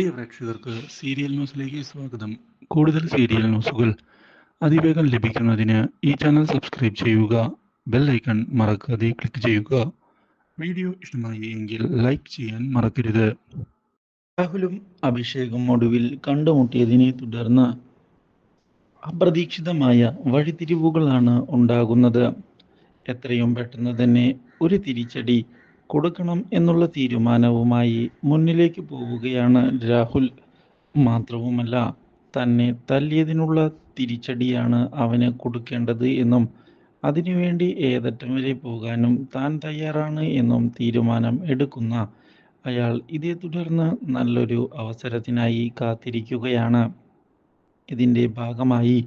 പ്രിയ പ്രേക്ഷകർക്ക് സീരിയൽ ന്യൂസിലേക്ക് സ്വാഗതം. കൂടുതൽ സീരിയൽ ന്യൂസുകൾ അതിവേഗം ലഭിക്കുന്നതിന് ഈ ചാനൽ സബ്സ്ക്രൈബ് ചെയ്യുക ബെൽ ഐക്കൺ മറക്കാതെ ക്ലിക്ക് ചെയ്യുക. വീഡിയോ ഇഷ്ടമായി എങ്കിൽ ലൈക്ക് ചെയ്യാൻ മറക്കരുത്. രാഹുലും അഭിഷേകും ഒടുവിൽ കണ്ടുമുട്ടിയതിനെ തുടർന്ന് അപ്രതീക്ഷിതമായ വഴിതിരിവുകളാണ് ഉണ്ടാകുന്നത്. എത്രയും പെട്ടെന്ന് തന്നെ ഒരു തിരിച്ചടി കൊടുക്കണം എന്നുള്ള തീരുമാനവുമായി മുന്നിലേക്ക് പോവുകയാണ് രാഹുൽ. മാത്രവുമല്ല തന്നെ തല്ലിയതിനുള്ള തിരിച്ചടിയാണ് അവന് കൊടുക്കേണ്ടത് എന്നും അതിനുവേണ്ടി ഏതറ്റം വരെ പോകാനും താൻ തയ്യാറാണ് എന്നും തീരുമാനം എടുക്കുന്ന അയാൾ ഇതേ തുടർന്ന് നല്ലൊരു അവസരത്തിനായി കാത്തിരിക്കുകയാണ്. ഇതിന്റെ ഭാഗമായി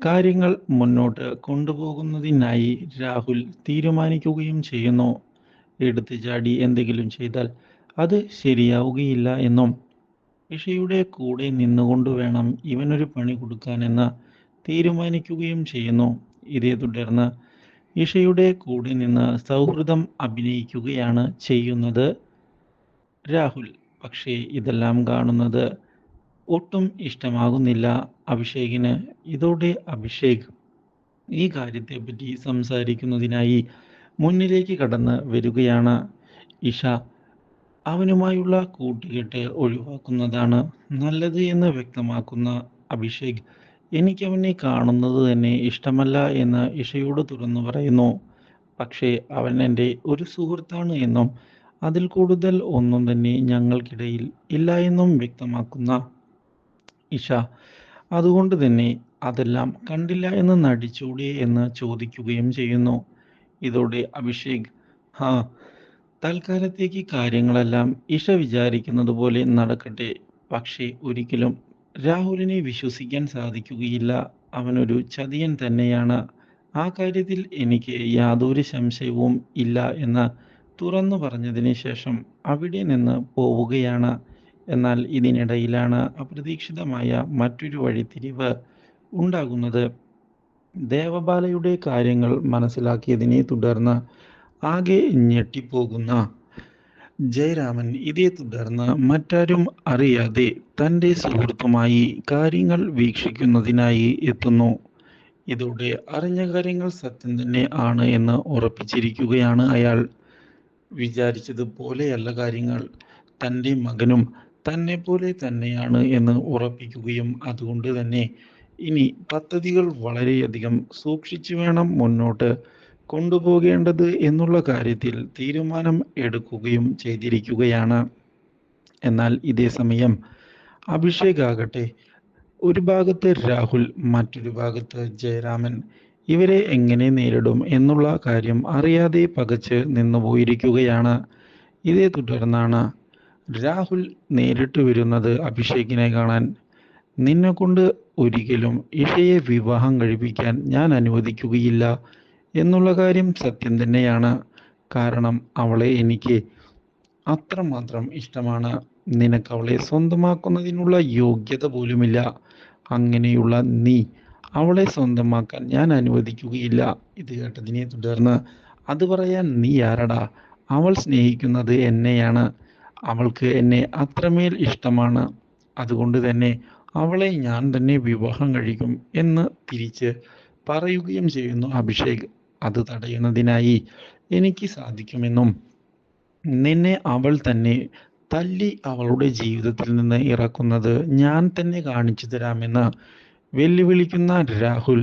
കാര്യങ്ങൾ മുന്നോട്ട് കൊണ്ടുപോകുന്നതിനായി രാഹുൽ തീരുമാനിക്കുകയും ചെയ്യുന്നു. എടുത്തു ചാടി എന്തെങ്കിലും ചെയ്താൽ അത് ശരിയാവുകയില്ല എന്നും ഇഷയുടെ കൂടെ നിന്നുകൊണ്ട് വേണം ഇവനൊരു പണി കൊടുക്കാനെന്ന് തീരുമാനിക്കുകയും ചെയ്യുന്നു. ഇതേ തുടർന്ന് ഇഷയുടെ കൂടെ നിന്ന് സൗഹൃദം അഭിനയിക്കുകയാണ് ചെയ്യുന്നത്. രാഹുൽ പക്ഷേ ഇതെല്ലാം കാണുന്നത് ഒട്ടും ഇഷ്ടമാകുന്നില്ല. അഭിഷേകിന് ഇതോടെ അഭിഷേക് ഈ കാര്യത്തെപ്പറ്റി സംസാരിക്കുന്നതിനായി മുന്നിലേക്ക് കടന്ന് വരികയാണ് ഇഷ. അവനുമായുള്ള കൂട്ടുകെട്ട് ഒഴിവാക്കുന്നതാണ് നല്ലത് എന്ന് വ്യക്തമാക്കുന്ന അഭിഷേക്. എനിക്ക് അവനെ കാണുന്നത് തന്നെ ഇഷ്ടമല്ല എന്ന് ഇഷയോട് തുറന്നു പറയുന്നു. പക്ഷേ അവൻ എന്റെ ഒരു സുഹൃത്താണ് എന്നും അതിൽ കൂടുതൽ ഒന്നും തന്നെ ഞങ്ങൾക്കിടയിൽ ഇല്ല എന്നും വ്യക്തമാക്കുന്ന ഇഷ. അതുകൊണ്ട് തന്നെ അതെല്ലാം കണ്ടില്ല എന്ന് നടിച്ചൂടെ എന്ന് ചോദിക്കുകയും ചെയ്യുന്നു. ഇതോടെ അഭിഷേക് ഹാ തൽക്കാലത്തേക്ക് കാര്യങ്ങളെല്ലാം ഇഷ വിചാരിക്കുന്നത് പോലെ നടക്കട്ടെ. പക്ഷേ ഒരിക്കലും രാഹുലിനെ വിശ്വസിക്കാൻ സാധിക്കുകയില്ല. അവനൊരു ചതിയൻ തന്നെയാണ്. ആ കാര്യത്തിൽ എനിക്ക് യാതൊരു സംശയവും ഇല്ല എന്ന് തുറന്നു പറഞ്ഞതിന് ശേഷം അവിടെ നിന്ന് പോവുകയാണ്. എന്നാൽ ഇതിനിടയിലാണ് അപ്രതീക്ഷിതമായ മറ്റൊരു വഴിത്തിരിവ് ഉണ്ടാകുന്നത്. ദേവബാലയുടെ കാര്യങ്ങൾ മനസ്സിലാക്കിയതിനെ തുടർന്ന് ആകെ ഞെട്ടിപ്പോകുന്ന ജയരാമൻ ഇതേ തുടർന്ന് മറ്റാരും അറിയാതെ തന്റെ സുഹൃത്തുമായി കാര്യങ്ങൾ വീക്ഷിക്കുന്നതിനായി എത്തുന്നു. ഇതോടെ അറിഞ്ഞ കാര്യങ്ങൾ സത്യം തന്നെ ആണ് എന്ന് ഉറപ്പിച്ചിരിക്കുകയാണ് അയാൾ. വിചാരിച്ചതുപോലെയല്ല കാര്യങ്ങൾ. തന്റെ മകനും തന്നെ പോലെ തന്നെയാണ് എന്ന് ഉറപ്പിക്കുകയും അതുകൊണ്ട് തന്നെ ഇനി പദ്ധതികൾ വളരെയധികം സൂക്ഷിച്ചു വേണം മുന്നോട്ട് കൊണ്ടുപോകേണ്ടത് എന്നുള്ള കാര്യത്തിൽ തീരുമാനം എടുക്കുകയും ചെയ്തിരിക്കുകയാണ്. എന്നാൽ ഇതേ സമയം അഭിഷേക് ആകട്ടെ ഒരു ഭാഗത്ത് രാഹുൽ മറ്റൊരു ഭാഗത്ത് ജയരാമൻ. ഇവരെ എങ്ങനെ നേരിടും എന്നുള്ള കാര്യം അറിയാതെ പകച്ച് നിന്നുപോയിരിക്കുകയാണ്. ഇതേ തുടർന്നാണ് രാഹുൽ നേരിട്ട് വരുന്നത് അഭിഷേകിനെ കാണാൻ. നിന്നെ കൊണ്ട് ഒരിക്കലും ഇഷയെ വിവാഹം കഴിപ്പിക്കാൻ ഞാൻ അനുവദിക്കുകയില്ല എന്നുള്ള കാര്യം സത്യം തന്നെയാണ്. കാരണം അവളെ എനിക്ക് അത്രമാത്രം ഇഷ്ടമാണ്. നിനക്ക് അവളെ സ്വന്തമാക്കുന്നതിനുള്ള യോഗ്യത പോലുമില്ല. അങ്ങനെയുള്ള നീ അവളെ സ്വന്തമാക്കാൻ ഞാൻ അനുവദിക്കുകയില്ല. ഇത് കേട്ടതിനെ തുടർന്ന് അത് പറയാൻ നീ ആരടാ? അവൾ സ്നേഹിക്കുന്നത് എന്നെയാണ്. അവൾക്ക് എന്നെ അത്രമേൽ ഇഷ്ടമാണ്. അതുകൊണ്ട് തന്നെ അവളെ ഞാൻ തന്നെ വിവാഹം കഴിക്കും എന്ന് തിരിച്ച് പറയുകയും ചെയ്യുന്നു അഭിഷേക്. അത് തടയുന്നതിനായി എനിക്ക് സാധിക്കുമെന്നും നിന്നെ അവൾ തന്നെ തല്ലി അവളുടെ ജീവിതത്തിൽ നിന്ന് ഇറക്കുന്നത് ഞാൻ തന്നെ കാണിച്ചു തരാമെന്ന് വെല്ലുവിളിക്കുന്ന രാഹുൽ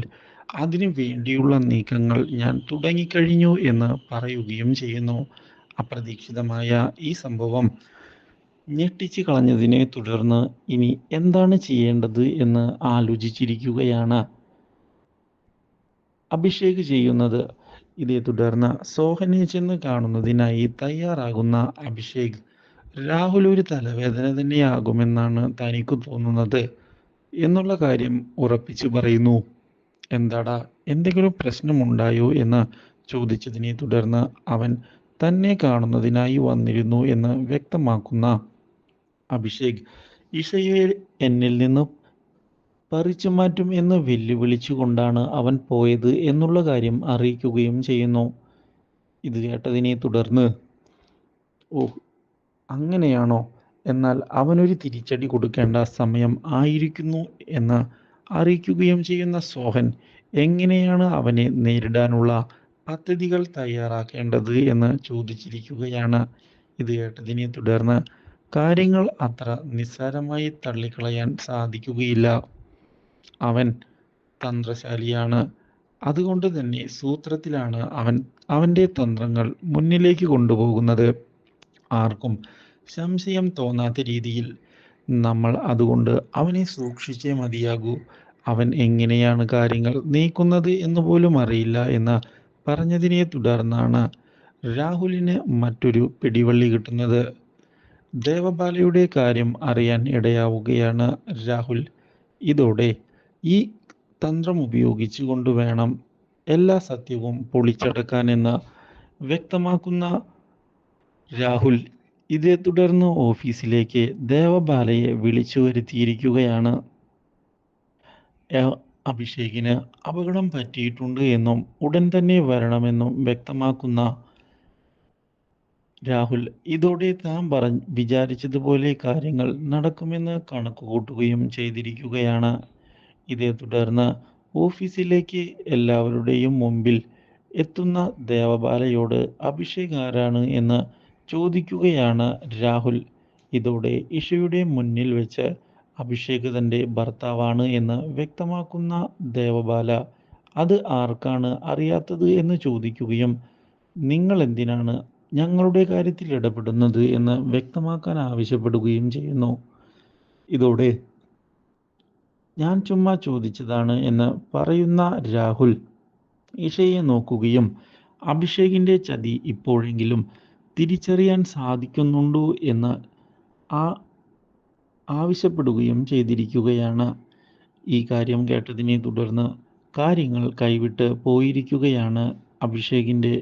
അതിനു വേണ്ടിയുള്ള നീക്കങ്ങൾ ഞാൻ തുടങ്ങിക്കഴിഞ്ഞു എന്ന് പറയുകയും ചെയ്യുന്നു. അപ്രതീക്ഷിതമായ ഈ സംഭവം ഞെട്ടിച്ചു കളഞ്ഞതിനെ തുടർന്ന് ഇനി എന്താണ് ചെയ്യേണ്ടത് എന്ന് ആലോചിച്ചിരിക്കുകയാണ്. അഭിഷേക് ചെയ്യുന്നത് ഇതേ തുടർന്ന് സോഹനെ ചെന്ന് കാണുന്നതിനായി തയ്യാറാകുന്ന അഭിഷേക് രാഹുൽ ഒരു തലവേദന തന്നെയാകുമെന്നാണ് തനിക്ക് തോന്നുന്നത് എന്നുള്ള കാര്യം ഉറപ്പിച്ചു പറയുന്നു. എന്താടാ എന്തെങ്കിലും പ്രശ്നമുണ്ടായോ എന്ന് ചോദിച്ചതിനെ തുടർന്ന് അവൻ തന്നെ കാണുന്നതിനായി വന്നിരുന്നു എന്ന് വ്യക്തമാക്കുന്ന അഭിഷേക് ഇഷയെ എന്നിൽ നിന്ന് പറിച്ചു മാറ്റും എന്ന് വെല്ലുവിളിച്ചുകൊണ്ടാണ് അവൻ പോയത് എന്നുള്ള കാര്യം അറിയിക്കുകയും ചെയ്യുന്നു. ഇത് കേട്ടതിനെ തുടർന്ന് ഓ അങ്ങനെയാണോ? എന്നാൽ അവനൊരു തിരിച്ചടി കൊടുക്കേണ്ട സമയം ആയിരിക്കുന്നു എന്ന് അറിയിക്കുകയും ചെയ്യുന്ന സോഹൻ എങ്ങനെയാണ് അവനെ നേരിടാനുള്ള പദ്ധതികൾ തയ്യാറാക്കേണ്ടത് എന്ന് ചോദിച്ചിരിക്കുകയാണ്. ഇത് കേട്ടതിനെ തുടർന്ന് കാര്യങ്ങൾ അത്ര നിസ്സാരമായി തള്ളിക്കളയാൻ സാധിക്കുകയില്ല. അവൻ തന്ത്രശാലിയാണ്. അതുകൊണ്ട് തന്നെ സൂത്രത്തിലാണ് അവൻ അവന്റെ തന്ത്രങ്ങൾ മുന്നിലേക്ക് കൊണ്ടുപോകുന്നത്. ആർക്കും സംശയം തോന്നാത്ത രീതിയിൽ നമ്മൾ അതുകൊണ്ട് അവനെ സൂക്ഷിച്ചേ മതിയാകൂ. അവൻ എങ്ങനെയാണ് കാര്യങ്ങൾ നീക്കുന്നത് എന്ന് പോലും അറിയില്ല എന്ന് പറഞ്ഞതിനെ തുടർന്നാണ് രാഹുലിന് മറ്റൊരു പിടിവള്ളി കിട്ടുന്നത്. ദേവബാലയുടെ കാര്യം അറിയാൻ ഇടയാവുകയാണ് രാഹുൽ. ഇതോടെ ഈ തന്ത്രം ഉപയോഗിച്ചുകൊണ്ട് വേണം എല്ലാ സത്യവും പൊളിച്ചടക്കാൻ എന്ന് വ്യക്തമാക്കുന്ന രാഹുൽ. ഇതേ തുടർന്ന് ഓഫീസിലേക്ക് ദേവബാലയെ വിളിച്ചു വരുത്തിയിരിക്കുകയാണ്. അഭിഷേകിന് അപകടം പറ്റിയിട്ടുണ്ട് എന്നും ഉടൻ തന്നെ വരണമെന്നും വ്യക്തമാക്കുന്ന രാഹുൽ ഇതോടെ താൻ പറഞ്ഞ് വിചാരിച്ചതുപോലെ കാര്യങ്ങൾ നടക്കുമെന്ന് കണക്കുകൂട്ടുകയും ചെയ്തിരിക്കുകയാണ്. ഇതേ തുടർന്ന് ഓഫീസിലേക്ക് എല്ലാവരുടെയും മുമ്പിൽ എത്തുന്ന ദേവബാലയോട് അഭിഷേക് ആരാണ്? എന്ന് ചോദിക്കുകയാണ് രാഹുൽ. ഇതോടെ ഇഷയുടെ മുന്നിൽ വെച്ച് അഭിഷേക് തന്റെ ഭർത്താവാണ് എന്ന് വ്യക്തമാക്കുന്ന ദേവബാല അത് ആർക്കാണ് അറിയാത്തത്? എന്ന് ചോദിക്കുകയും നിങ്ങൾ എന്തിനാണ് ഞങ്ങളുടെ കാര്യത്തിൽ ഇടപെടുന്നത് എന്ന് വ്യക്തമാക്കാൻ ആവശ്യപ്പെടുകയും ചെയ്യുന്നു. ഇതോടെ ഞാൻ ചുമ്മാ ചോദിച്ചതാണ് എന്ന് പറയുന്ന രാഹുൽ ഇഷയെ നോക്കുകയും അഭിഷേകിന്റെ ചതി ഇപ്പോഴെങ്കിലും തിരിച്ചറിയാൻ സാധിക്കുന്നുണ്ടോ എന്ന് ആ ആവശ്യപ്പെടുകയും ചെയ്തിരിക്കുകയാണ്. ഈ കാര്യം കേട്ടതിനെ തുടർന്ന് കാര്യങ്ങൾ കൈവിട്ട് പോയിരിക്കുകയാണ് അഭിഷേകിന്റെ